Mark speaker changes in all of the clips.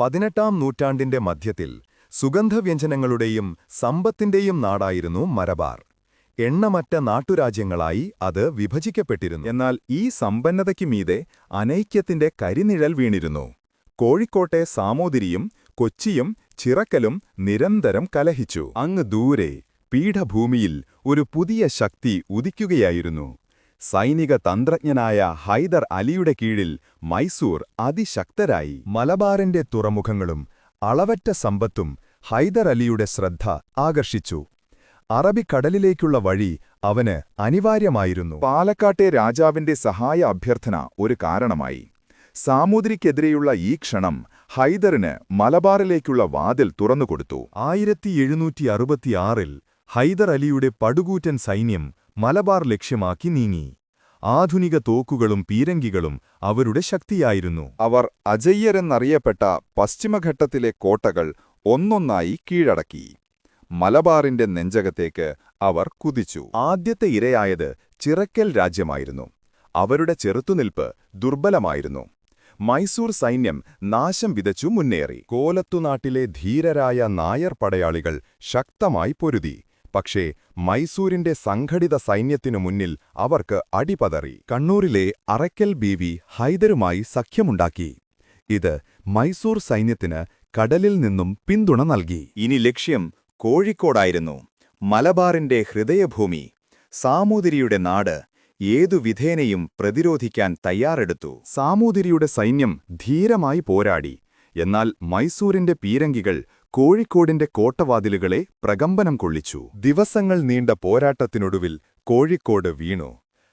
Speaker 1: പതിനെട്ടാം നൂറ്റാണ്ടിന്റെ മധ്യത്തിൽ സുഗന്ധവ്യഞ്ജനങ്ങളുടെയും സമ്പത്തിന്റെയും നാടായിരുന്നു മരബാർ. എണ്ണമറ്റ നാട്ടുരാജ്യങ്ങളായി അത് വിഭജിക്കപ്പെട്ടിരുന്നു. എന്നാൽ ഈ സമ്പന്നതയ്ക്ക് മീതെ അനൈക്യത്തിന്റെ കരിനിഴൽ വീണിരുന്നു. കോഴിക്കോട്ടെ സാമൂതിരിയും കൊച്ചിയും ചിറക്കലും നിരന്തരം കലഹിച്ചു. അങ്ങ് ദൂരെ പീഠഭൂമിയിൽ ഒരു പുതിയ ശക്തി ഉദിക്കുകയായിരുന്നു. സൈനിക തന്ത്രജ്ഞനായ ഹൈദർ അലിയുടെ കീഴിൽ മൈസൂർ അതിശക്തരായി. മലബാറിന്റെ തുറമുഖങ്ങളും അളവറ്റ സമ്പത്തും ഹൈദർ അലിയുടെ ശ്രദ്ധ ആകർഷിച്ചു. അറബിക്കടലിലേക്കുള്ള വഴി അവന് അനിവാര്യമായിരുന്നു.
Speaker 2: പാലക്കാട്ടെ രാജാവിന്റെ സഹായ അഭ്യർത്ഥന ഒരു കാരണമായി. സാമൂതിരിക്കെതിരെയുള്ള ഈ ക്ഷണം ഹൈദറിന് മലബാറിലേക്കുള്ള വാതിൽ തുറന്നുകൊടുത്തു.
Speaker 1: ആയിരത്തി എഴുന്നൂറ്റി അറുപത്തിയാറിൽ ഹൈദർ അലിയുടെ പടുകൂറ്റൻ സൈന്യം മലബാർ ലക്ഷ്യമാക്കി നീങ്ങി. ആധുനിക തോക്കുകളും പീരങ്കികളും അവരുടെ ശക്തിയായിരുന്നു.
Speaker 2: അവർ അജയ്യരെന്നറിയപ്പെട്ട പശ്ചിമഘട്ടത്തിലെ കോട്ടകൾ ഒന്നൊന്നായി കീഴടക്കി. മലബാറിന്റെ നെഞ്ചകത്തേക്ക് അവർ കുതിച്ചു.
Speaker 1: ആദ്യത്തെ ഇരയായത് ചിറക്കൽ രാജ്യമായിരുന്നു. അവരുടെ ചെറുത്തുനിൽപ്പ് ദുർബലമായിരുന്നു. മൈസൂർ സൈന്യം നാശം വിതച്ചു മുന്നേറി. കോലത്തുനാട്ടിലെ ധീരരായ നായർ പടയാളികൾ ശക്തമായി പൊരുതി. പക്ഷേ മൈസൂരിന്റെ സംഘടിത സൈന്യത്തിനു മുന്നിൽ അവർക്ക് അടിപതറി. കണ്ണൂരിലെ അറയ്ക്കൽ ബീവി ഹൈദരുമായി സഖ്യമുണ്ടാക്കി. ഇത് മൈസൂർ സൈന്യത്തിന് കടലിൽ നിന്നും പിന്തുണ നൽകി.
Speaker 2: ഇനി ലക്ഷ്യം കോഴിക്കോടായിരുന്നു. മലബാറിന്റെ ഹൃദയഭൂമി സാമൂതിരിയുടെ നാട് ഏതു വിധേനയും പ്രതിരോധിക്കാൻ തയ്യാറെടുത്തു.
Speaker 1: സാമൂതിരിയുടെ സൈന്യം ധീരമായി പോരാടി. എന്നാൽ മൈസൂരിന്റെ പീരങ്കികൾ കോഴിക്കോടിന്റെ കോട്ടവാതിലുകളെ പ്രകമ്പനം കൊള്ളിച്ചു. ദിവസങ്ങൾ നീണ്ട പോരാട്ടത്തിനൊടുവിൽ കോഴിക്കോട് വീണു.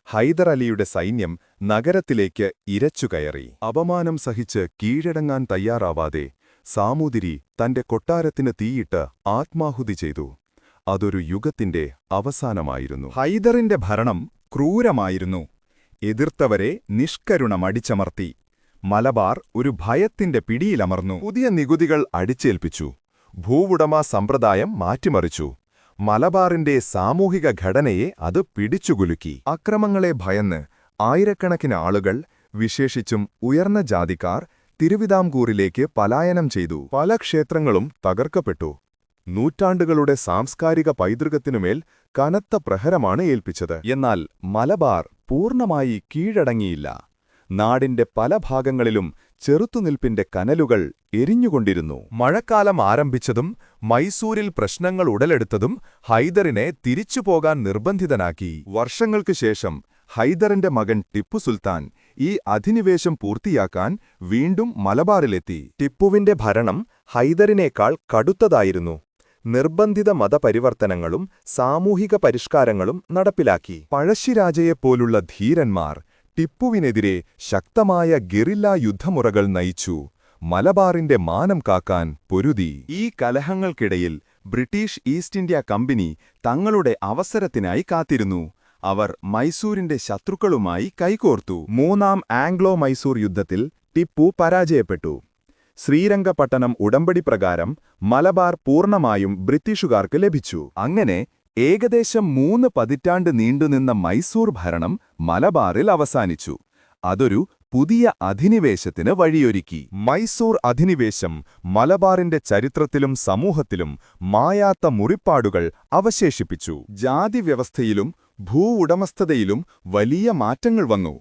Speaker 1: ഹൈദർ അലിയുടെ സൈന്യം നഗരത്തിലേക്ക് ഇരച്ചുകയറി അപമാനം സഹിച്ച് കീഴടങ്ങാൻ തയ്യാറാവാതെ സാമൂതിരി തന്റെ കൊട്ടാരത്തിന് തീയിട്ട് ആത്മാഹുതി ചെയ്തു. അതൊരു യുഗത്തിന്റെ അവസാനമായിരുന്നു. ഹൈദറിന്റെ ഭരണം ക്രൂരമായിരുന്നു. എതിർത്തവരെ നിഷ്കരുണമടിച്ചമർത്തി മലബാർ ഒരു ഭയത്തിന്റെ പിടിയിലമർന്നു. പുതിയ നികുതികൾ അടിച്ചേൽപ്പിച്ചു. ഭൂവുടമ സമ്പ്രദായം മാറ്റിമറിച്ചു. മലബാറിന്റെ സാമൂഹിക ഘടനയെ അത് പിടിച്ചുകുലുക്കി. അക്രമങ്ങളെ ഭയന്ന് ആയിരക്കണക്കിന് ആളുകൾ വിശേഷിച്ചും ഉയർന്ന ജാതിക്കാർ തിരുവിതാംകൂറിലേക്ക് പലായനം ചെയ്തു. പല ക്ഷേത്രങ്ങളും തകർക്കപ്പെട്ടു. നൂറ്റാണ്ടുകളുടെ സാംസ്കാരിക പൈതൃകത്തിനുമേൽ കനത്ത പ്രഹരമാണ് ഏൽപ്പിച്ചത്. എന്നാൽ മലബാർ പൂർണമായി കീഴടങ്ങിയില്ല. നാടിന്റെ പല ഭാഗങ്ങളിലും ചെറുത്തുനിൽപ്പിന്റെ കനലുകൾ എരിഞ്ഞുകൊണ്ടിരുന്നു. മഴക്കാലം ആരംഭിച്ചതും മൈസൂരിൽ പ്രശ്നങ്ങൾ ഉടലെടുത്തതും ഹൈദറിനെ തിരിച്ചുപോകാൻ നിർബന്ധിതനാക്കി. വർഷങ്ങൾക്കു ശേഷം ഹൈദറിന്റെ മകൻ ടിപ്പു സുൽത്താൻ ഈ അധിനിവേശം പൂർത്തിയാക്കാൻ വീണ്ടും മലബാറിലെത്തി. ടിപ്പുവിന്റെ ഭരണം ഹൈദറിനേക്കാൾ കടുത്തതായിരുന്നു. നിർബന്ധിത മതപരിവർത്തനങ്ങളും സാമൂഹിക പരിഷ്കാരങ്ങളും നടപ്പിലാക്കി. പഴശ്ശിരാജയെപ്പോലുള്ള ധീരന്മാർ ടിപ്പുവിനെതിരെ ശക്തമായ ഗെറില്ലാ യുദ്ധമുറകൾ നയിച്ചു. മലബാറിന്റെ മാനം കാക്കാൻ പൊരുതി. ഈ കലഹങ്ങൾക്കിടയിൽ ബ്രിട്ടീഷ് ഈസ്റ്റ് ഇന്ത്യ കമ്പനി തങ്ങളുടെ അവസരത്തിനായി കാത്തിരുന്നു. അവർ മൈസൂരിന്റെ ശത്രുക്കളുമായി കൈകോർത്തു. മൂന്നാം ആംഗ്ലോ മൈസൂർ യുദ്ധത്തിൽ ടിപ്പു പരാജയപ്പെട്ടു. ശ്രീരംഗപട്ടണം ഉടമ്പടി പ്രകാരം മലബാർ പൂർണമായും ബ്രിട്ടീഷുകാർക്ക് ലഭിച്ചു. അങ്ങനെ ഏകദേശം മൂന്ന് പതിറ്റാണ്ട് നീണ്ടുനിന്ന മൈസൂർ ഭരണം മലബാറിൽ അവസാനിച്ചു. അതൊരു പുതിയ അധിനിവേശത്തിന് വഴിയൊരുക്കി. മൈസൂർ അധിനിവേശം മലബാറിന്റെ ചരിത്രത്തിലും സമൂഹത്തിലും മായാത്ത മുറിപ്പാടുകൾ അവശേഷിപ്പിച്ചു. ജാതിവ്യവസ്ഥയിലും ഭൂ ഉടമസ്ഥതയിലും വലിയ മാറ്റങ്ങൾ വന്നു.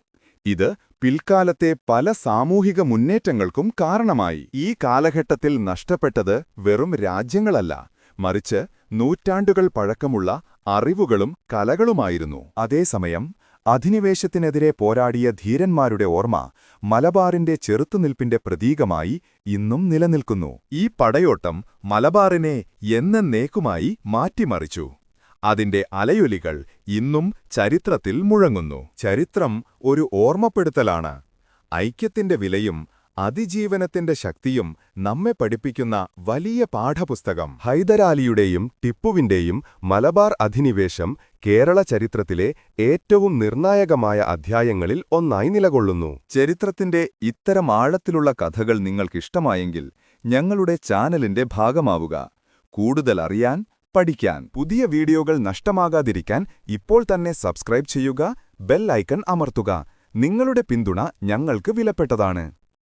Speaker 1: ഇത് പിൽക്കാലത്തെ പല സാമൂഹിക മുന്നേറ്റങ്ങൾക്കും കാരണമായി. ഈ കാലഘട്ടത്തിൽ നഷ്ടപ്പെട്ടത് വെറും രാജ്യങ്ങളല്ല മറിച്ച് നൂറ്റാണ്ടുകൾ പഴക്കമുള്ള അറിവുകളും കലകളുമായിരുന്നു. അതേസമയം അധിനിവേശത്തിനെതിരെ പോരാടിയ ധീരന്മാരുടെ ഓർമ്മ മലബാറിന്റെ ചെറുത്തുനിൽപ്പിന്റെ പ്രതീകമായി ഇന്നും നിലനിൽക്കുന്നു. ഈ പടയോട്ടം മലബാറിനെ എന്നേക്കുമായി മാറ്റിമറിച്ചു. അതിന്റെ അലയൊലികൾ ഇന്നും ചരിത്രത്തിൽ മുഴങ്ങുന്നു. ചരിത്രം ഒരു ഓർമ്മപ്പെടുത്തലാണ്. ഐക്യത്തിന്റെ വിലയും അതിജീവനത്തിന്റെ ശക്തിയും നമ്മെ പഠിപ്പിക്കുന്ന വലിയ പാഠപുസ്തകം ഹൈദരാലിയുടെയും ടിപ്പുവിന്റെയും മലബാർ അധിനിവേശം കേരള ചരിത്രത്തിലെ ഏറ്റവും നിർണായകമായ അധ്യായങ്ങളിൽ ഒന്നായി നിലകൊള്ളുന്നു. ചരിത്രത്തിന്റെ ഇത്തരം ആഴത്തിലുള്ള കഥകൾ നിങ്ങൾക്കിഷ്ടമായെങ്കിൽ ഞങ്ങളുടെ ചാനലിന്റെ ഭാഗമാവുക. കൂടുതൽ അറിയാൻ പഠിക്കാൻ. പുതിയ വീഡിയോകൾ നഷ്ടമാകാതിരിക്കാൻ ഇപ്പോൾ തന്നെ സബ്സ്ക്രൈബ് ചെയ്യുക ബെൽ ഐക്കൺ അമർത്തുക. നിങ്ങളുടെ പിന്തുണ ഞങ്ങൾക്ക് വിലപ്പെട്ടതാണ്.